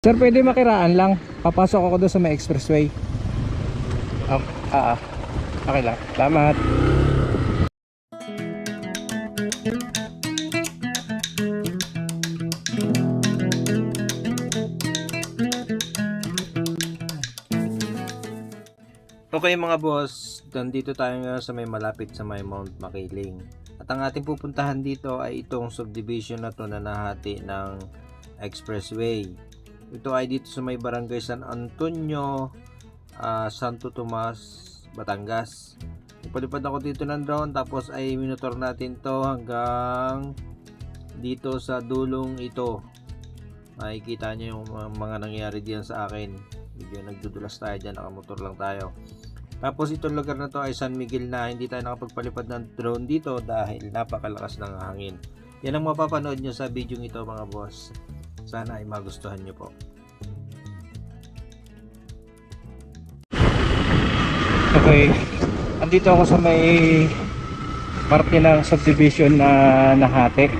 Sir, pwede makiraan lang. Papasok ako doon sa may expressway. Oh, ah, ah. Okay lang. Salamat. Okay mga boss, nandito tayo ngayon sa may malapit sa may Mount Makiling. At ang ating pupuntahan dito ay itong subdivision na to na nahati ng expressway. Ito ay dito sa may barangay San Antonio, ah, Santo Tomas, Batangas. Ipalipad ako dito ng drone tapos ay minotor natin to hanggang dito sa dulong ito. Makikita nyo yung mga, mga nangyari diyan sa akin. Medyo nagdudulas tayo dyan, nakamotor lang tayo. Tapos itong lugar na to ay San Miguel na hindi tayo nakapagpalipad ng drone dito dahil napakalakas ng hangin. Yan ang mapapanood nyo sa video ito mga boss. Sana ay magustuhan nyo po. Okay, andito ako sa may parte ng subdivision na nahati.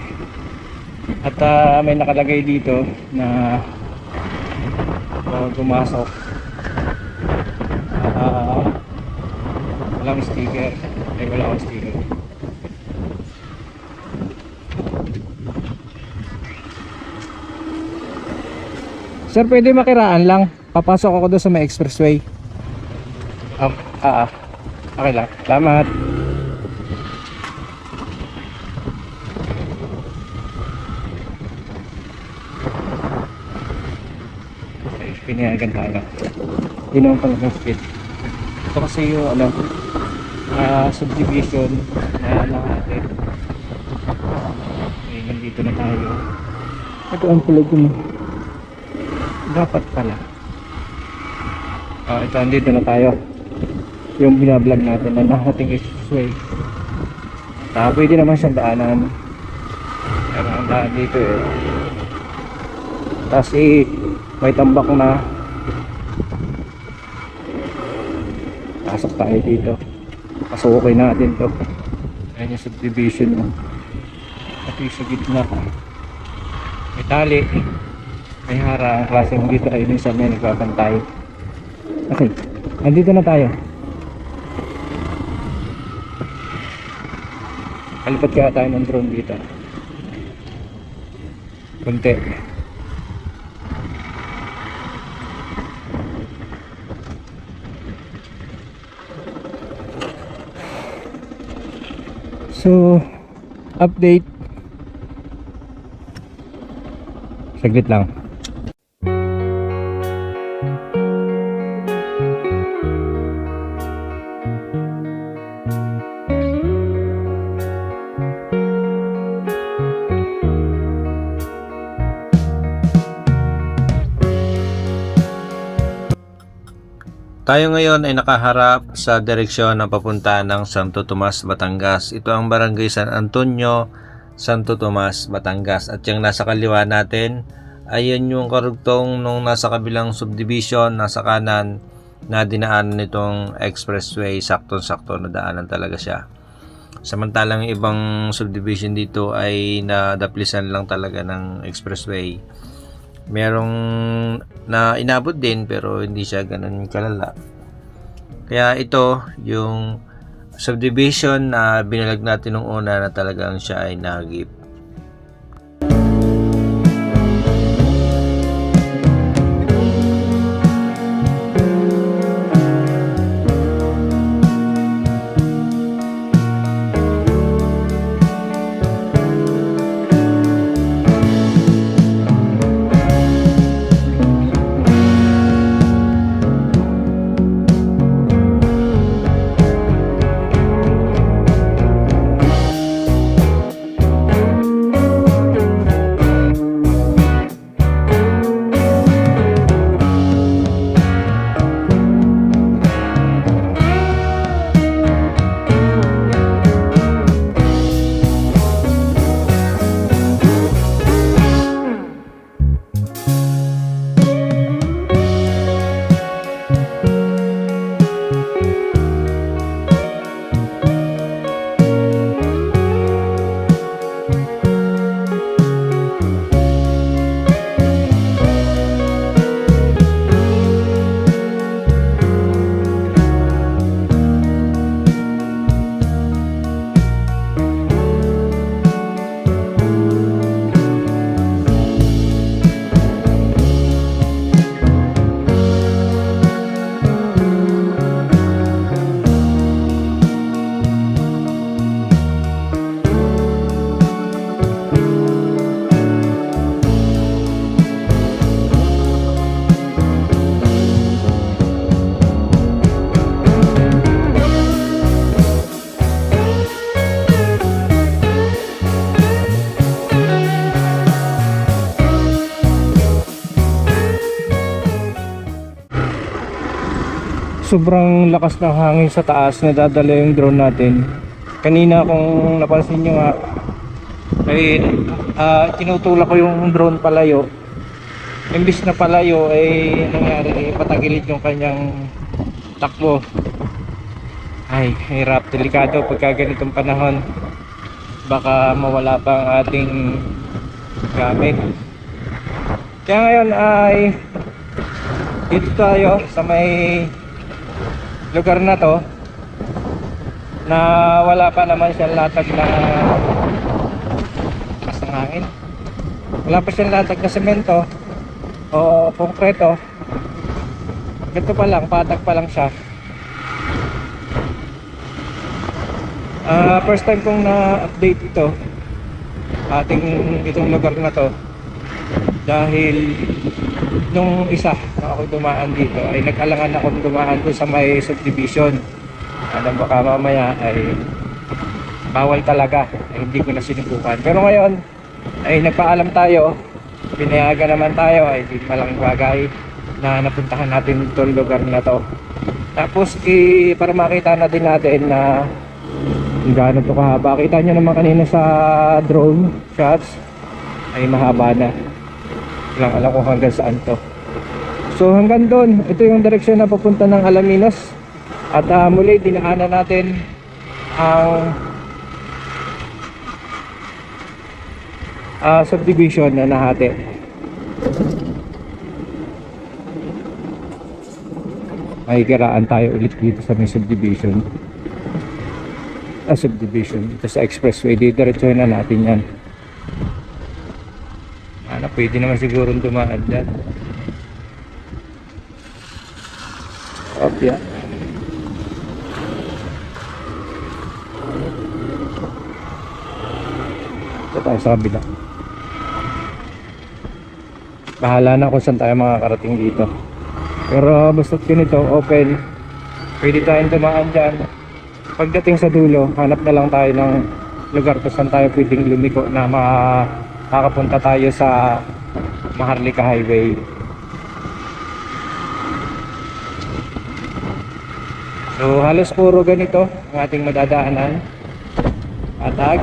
At ah, may nakalagay dito na pumasok. Ah, walang sticker. Ay, wala akong sticker. Sir, pwede makiraan lang. Papasok ako doon sa may expressway. Oh, ah, ah. Okay lang. Salamat. Okay, pinayagan tayo. Hindi naman pala ng speed. Ito kasi yung ano, ah, subdivision na nakati. Okay, nandito na tayo. Ito ang pula ko Dapat pala. Ah, ito, andito na tayo. Yung binablog natin na nakating expressway. Ah, pwede naman siyang daanan. Pero ang daan dito eh. Tapos eh, may tambak na. Pasok tayo dito. Pasukin natin to. Ayan yung subdivision mo. Pati sa gitna. May tali. May hara. Ang klase mo dito ay minsan may nagbabantay. Okay. Andito na tayo. Kalipat kaya tayo ng drone dito. Kunti. So, update. Saglit lang. Tayo ngayon ay nakaharap sa direksyon ng papunta ng Santo Tomas, Batangas. Ito ang barangay San Antonio, Santo Tomas, Batangas. At yung nasa kaliwa natin, ayun yung karugtong nung nasa kabilang subdivision, nasa kanan, na dinaanan nitong expressway. Sakto-sakto na daanan talaga siya. Samantalang ibang subdivision dito ay nadaplisan lang talaga ng expressway merong na inabot din pero hindi siya ganun kalala. Kaya ito yung subdivision na binalag natin nung una na talagang siya ay nagip. Sobrang lakas ng hangin sa taas na dadala yung drone natin. Kanina kung napansin nyo nga, ay ah, tinutulak ko yung drone palayo. Imbis na palayo ay nangyari, eh, patagilid yung kanyang takbo. Ay, hirap, delikado pagka ganitong panahon. Baka mawala pa ang ating gamit. Kaya ngayon ay dito tayo sa may lugar na to na wala pa naman siyang latag na lakas ng hangin wala pa siyang latag na semento o konkreto. Ganito pa lang patag pa lang siya. Ah, first time kong na-update ito ating itong lugar na to dahil nung isa na ako dumaan dito ay nag-alangan ako dumaan doon sa may subdivision. Ano baka mamaya ay bawal talaga. Ay hindi ko na sinubukan. Pero ngayon ay nagpaalam tayo. Pinayagan naman tayo. Ay di malaking bagay na napuntahan natin itong lugar na to. Tapos i para makita na din natin na kung gaano to kahaba. Kita nyo naman kanina sa drone shots? Ay mahaba na lang alam ko hanggang saan to. So hanggang doon ito yung direksyon na papunta ng Alaminos. At ah, muli dinaanan natin ang ah, subdivision na nahati. May kiraan tayo ulit dito sa may subdivision. Ah, subdivision dito sa expressway. Didiretsuhin na natin yan pwede naman siguro dumaan dyan. Opya. Ito tayo sa kabila. Bahala na kung saan tayo makakarating dito. Pero basta't ganito, open. Pwede tayong dumaan dyan. Pagdating sa dulo, hanap na lang tayo ng lugar kung saan tayo pwedeng lumiko na makakapunta tayo sa Maharlika Highway. So halos puro ganito ang ating madadaanan. Atag.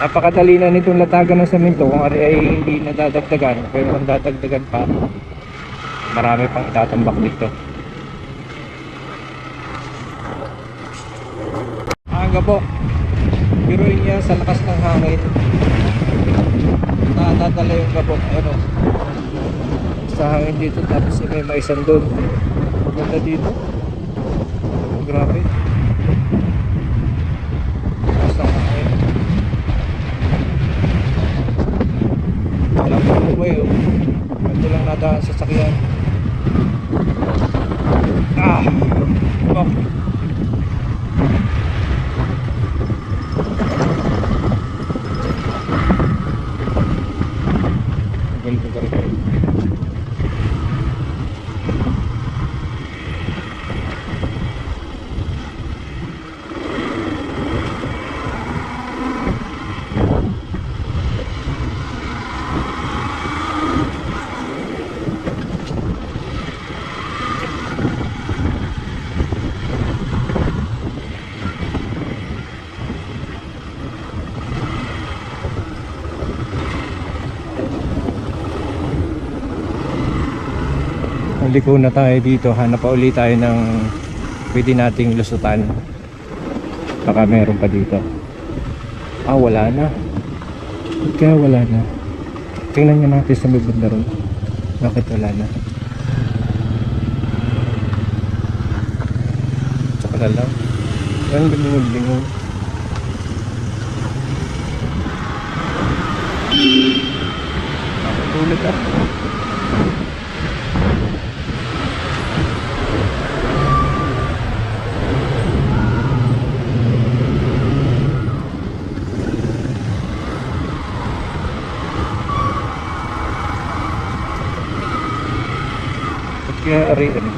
Napakadali na nitong latagan ng semento kung ari ay hindi nadadagdagan. Pero kung dadagdagan pa, marami pang itatambak dito. Aga po. Biruin niya sa lakas ng hangin. Nakatadala yung gabok. Ano? Sa hangin dito tapos may maisan doon. Maganda dito. Oh, grabe. Ng hangin. Wala pa umuwi oh. Ito lang nadaan sa sakyan. Ah! Oh. Ganito ka Naliko na tayo dito, hanap pa ulit tayo ng pwede nating lusutan. Baka meron pa dito. Ah, wala na. Kaya wala na. Tingnan nga natin sa may banda ron. Bakit wala na? Tsaka na lang. Yan, binunod-bingon. Nakatulog ah. Kaya ari ano?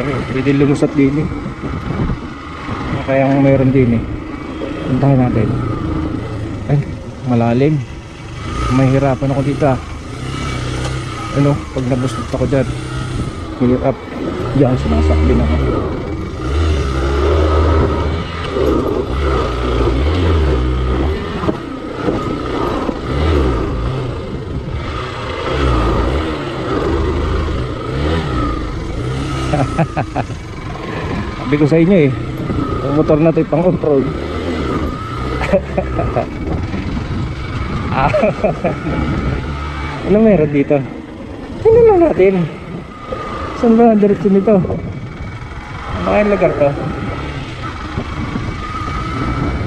Ari, pwede lumusat din eh. Kayang meron din eh. Puntahan natin. Ay, malalim. Mahirapan ako dito ah. Ano, pag nabustot ako dyan. Hirap. Diyan sumasakbi na ako. Sabi ko sa inyo eh, ang motor na ito pang control. Ah. ano meron dito? Tingnan lang natin. Saan ba ang direksyon nito? Baka yung lugar to?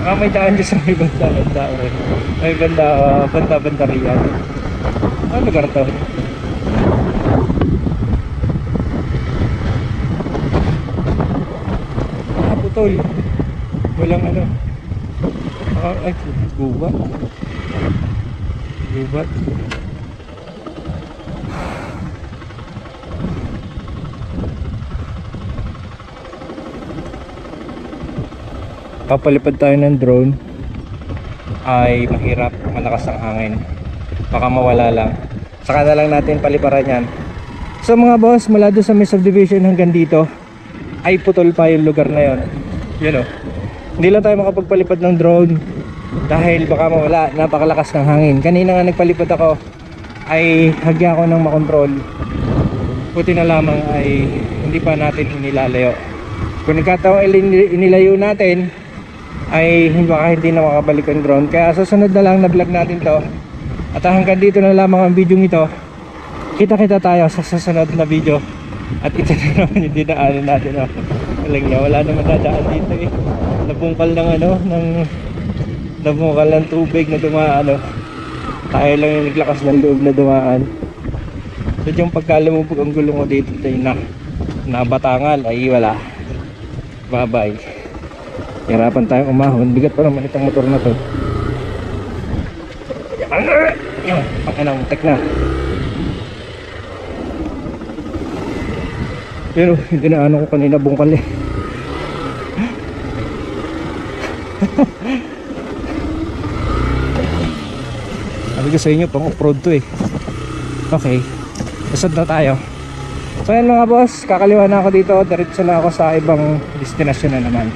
Ah, may daan dyan sa may banda, banda. eh. May banda, ah, banda, banda riyan. Ano lugar to? Putol. Walang ano. Ah, ay, gubat. Gubat. Papalipad tayo ng drone ay mahirap, malakas ang hangin. Baka mawala lang. Saka na lang natin paliparan yan. So mga boss, mula doon sa may subdivision hanggang dito, ay putol pa yung lugar na yon. Yun o. Hindi lang tayo makapagpalipad ng drone dahil baka mawala, napakalakas ng hangin. Kanina nga nagpalipad ako, ay hagya ako ng makontrol. Buti na lamang ay hindi pa natin inilalayo. Kung nagkataon ay ini- inilayo natin, ay baka hindi na makabalik ang drone. Kaya susunod na lang na vlog natin to. At hanggang dito na lamang ang video ito. Kita-kita tayo sa susunod na video. At ito na naman yung dinaanan natin. Oh. Walang niya, wala naman dadaan dito eh. Nabungkal ng ano, ng nabungkal ng tubig na dumaan. Oh. Tayo lang yung naglakas ng loob na dumaan. So yung pagkalamubog ang gulong ko dito tayo na nabatangal ay wala. Bye bye. Hirapan tayong umahon. Bigat pa naman itong motor na to. Yan. Ang anong tek na. Pero hindi na ano ko kanina bungkal eh. Sabi ko sa inyo, pang off-road to eh. Okay. Usad na tayo. So yan mga boss, kakaliwa ako dito. Diretso na ako sa ibang destinasyon na naman.